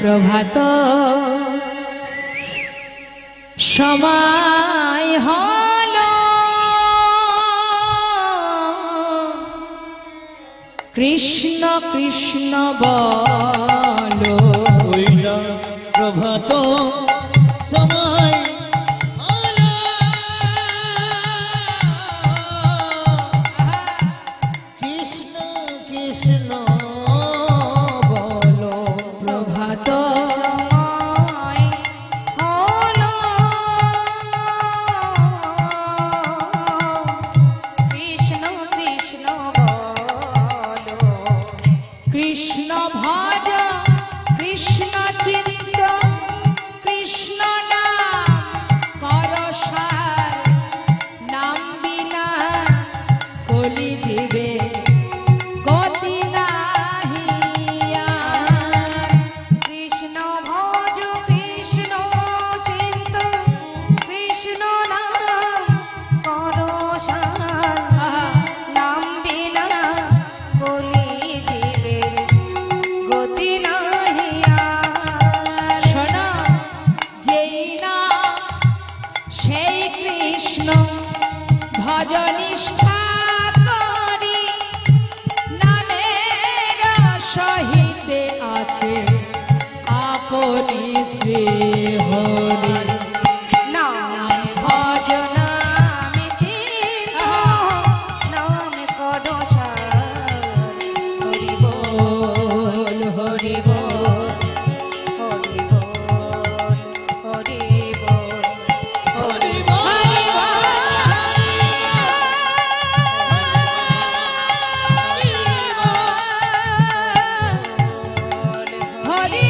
প্রভাত সময় হল। কৃষ্ণ কৃষ্ণ বল। প্রভাত। সময় কৃষ্ণ ভজ, কৃষ্ণ চিন্ত কৃষ্ণ নাম করসার নাম বিনা কলি জীবে গতি নাহিয়া কৃষ্ণ ভজ, কৃষ্ণ চিন্ত কৃষ্ণ নাম, করো নাম বিনা কলি জীবের সেই কৃষ্ণ ভজনিষ্ঠা করি নামের সহিতে আছে আপনি শ্রী হরি body.